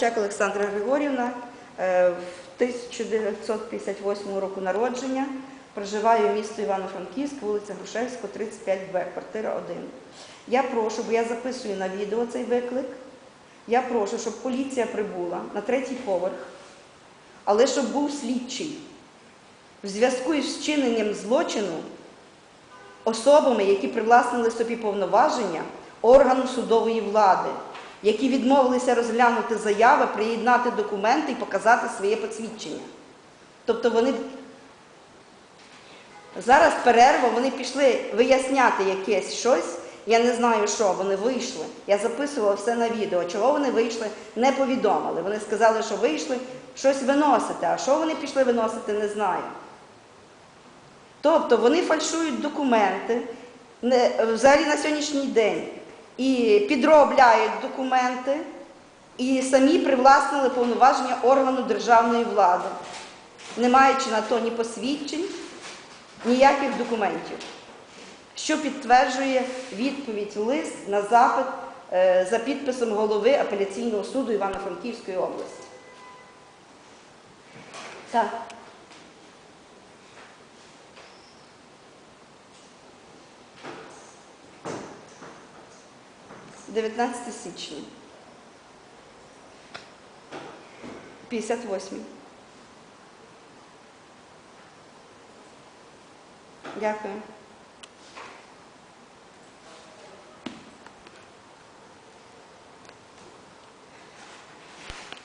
Чак Олександра Григорівна, е, в 1958 року народження, проживаю в місто Івано-Франківськ, вулиця Грушевського, 35Б, квартира 1. Я прошу, бо я записую на відео цей виклик, я прошу, щоб поліція прибула на третій поверх, але щоб був слідчий. В зв'язку із вчиненням злочину особами, які привласнили собі повноваження органу судової влади, які відмовилися розглянути заяви, приєднати документи і показати своє посвідчення. Тобто вони зараз перерва, вони пішли виясняти якесь щось. Я не знаю, що вони вийшли. Я записувала все на відео. Чого вони вийшли, не повідомили. Вони сказали, що вийшли щось виносити. А що вони пішли виносити, не знаю. Тобто вони фальшують документи взагалі на сьогоднішній день і підробляють документи, і самі привласнили повноваження органу державної влади, не маючи на то ні посвідчень, ніяких документів, що підтверджує відповідь лист на запит е, за підписом голови апеляційного суду Івано-Франківської області. Так. 19 січня. 58. Дякую.